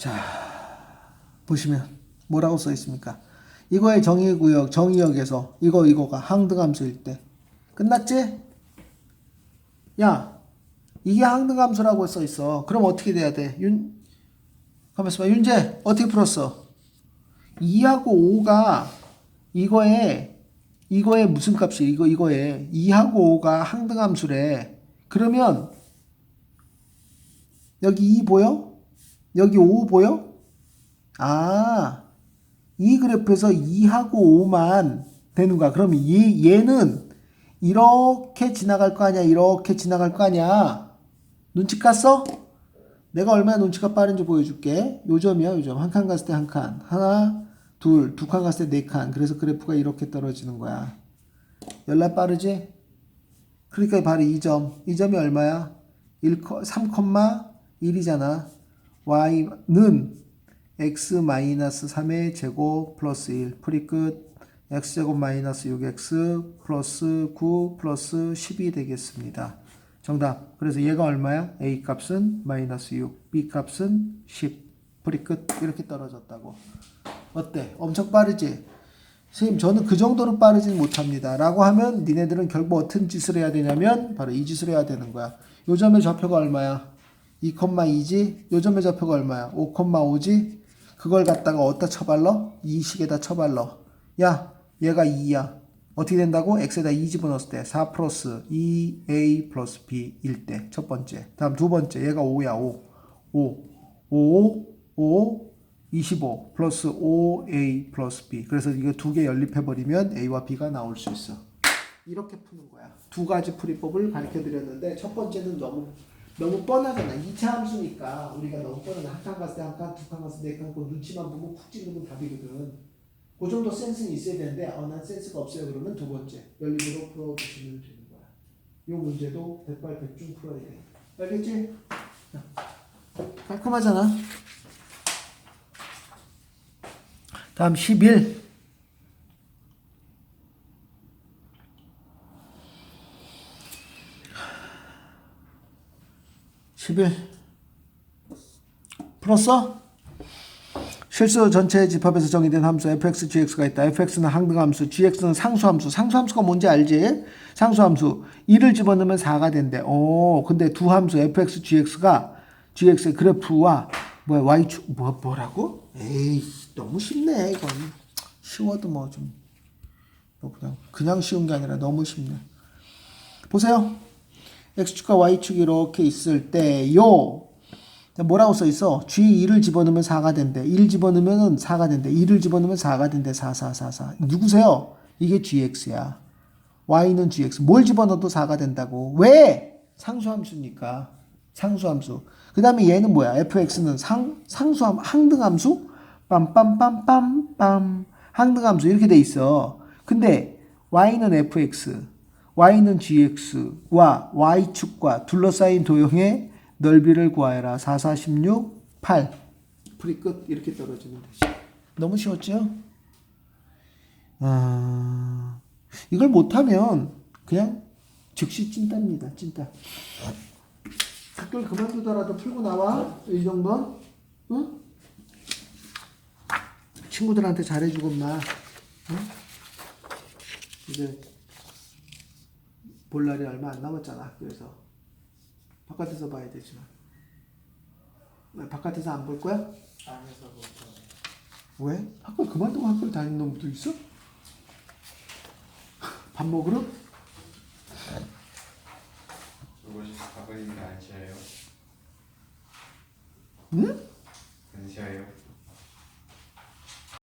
자, 보시면 뭐라고 써 있습니까? 이거의 정의구역, 정의역에서 이거 이거가 항등함수일 때 끝났지? 야, 이게 항등함수라고 써 있어. 그럼 어떻게 돼야 돼? 윤, 가만 있어 봐. 윤재 어떻게 풀었어? 2하고 5가 이거에 이거에 무슨 값이 이거 이거에 2하고 5가 항등함수래. 그러면 여기 2 보여? 여기 5 보여? 아, 이 그래프에서 2하고 5만 되는 거야. 그럼 얘, 얘는 이렇게 지나갈 거 아니야? 이렇게 지나갈 거 아니야? 눈치 깠어? 내가 얼마나 눈치가 빠른지 보여줄게. 요점이야, 요점. 한 칸 갔을 때 한 칸. 하나, 둘, 두 칸 갔을 때 네 칸. 그래서 그래프가 이렇게 떨어지는 거야. 연락 빠르지? 그러니까 바로 이 점. 이 점이 얼마야? 1, 3,1이잖아. Y는 x-3의 제곱 플러스 1. 풀이 끝. x제곱 마이너스 6x 플러스 9 플러스 10이 되겠습니다. 정답. 그래서 얘가 얼마야? a 값은 마이너스 6, b 값은 10. 풀이 끝. 이렇게 떨어졌다고. 어때? 엄청 빠르지? 선생님 저는 그 정도로 빠르진 못합니다. 라고 하면 니네들은 결국 어떤 짓을 해야 되냐면 바로 이 짓을 해야 되는 거야. 요 점의 좌표가 얼마야? 2,2지? 요 점의 좌표가 얼마야? 5,5지? 그걸 갖다가 어디다 쳐발러? 이 식에다 쳐발러. 야, 얘가 2야. 어떻게 된다고? x에다 2 집어넣었을 때 4 플러스 2a 플러스 b일 때 첫 번째. 다음 두 번째. 얘가 5야. 5. 5. 5. 5. 25 플러스 5a 플러스 b. 그래서 이거 두 개 연립해버리면 a와 b가 나올 수 있어. 이렇게 푸는 거야. 두 가지 풀이법을 가르쳐 드렸는데 첫 번째는 너무 너무 뻔하잖아. 2차 함수니까 우리가 너무 뻔하네. 한칸 갔을 때 한 칸, 두 칸 갔을 때네 칸, 그 눈치만 보면 쿡 찌르면 답이거든. 그 정도 센스는 있어야 되는데 어, 난 센스가 없어요. 그러면 두 번째 연립으로 풀어주시면 되는 거야. 이 문제도 백발백중 풀어야 돼. 알겠지? 자, 깔끔하잖아. 다음 11. (11) 풀었어? 실수 전체 집합에서 정의된 함수 fx, gx가 있다. fx는 항등함수, gx는 상수함수. 상수함수가 뭔지 알지? 상수함수. 2를 집어넣으면 4가 된대. 오, 근데 두 함수 fx, gx가 gx의 그래프와 뭐야 y축 뭐 뭐라고? 에이 너무 쉽네 이건. 쉬워도 뭐 좀 뭐 그냥 그냥 쉬운 게 아니라 너무 쉽네. 보세요. X축과 y축이 이렇게 있을 때요. 뭐라고 써 있어? G2를 집어넣으면 4가 된대. 1 집어넣으면 4가 된대. 2를 집어넣으면 4가 된대. 4, 4, 4, 4. 누구세요? 이게 GX야. Y는 GX. 뭘 집어넣어도 4가 된다고. 왜? 상수함수니까. 상수함수. 그 다음에 얘는 뭐야? fx는 상, 상수함, 항등함수? 빰빰빰빰빰. 항등함수. 이렇게 돼 있어. 근데 y는 fx, y는 gx와 y축과 둘러싸인 도형의 넓이를 구하여라. 4, 4, 16, 8. 풀이 끝. 이렇게 떨어지면 되지. 너무 쉬웠죠? 아, 이걸 못하면 그냥 즉시 찐따입니다. 찐따. 학교를 그만두더라도 풀고 나와. 이 정도는. 응? 친구들한테 잘해주고 마. 응? 이제 볼 날이 얼마 안 남았잖아. 학교에서. 바깥에서 봐야 되지만. 왜 바깥에서 안 볼 거야? 안에서 뭐 보고 왜? 학교 그만두고 학교를 다니는 놈도 있어? 밥 먹으러? 그것이 가버리는 게안 쉬어요. 응? 안 쉬어요.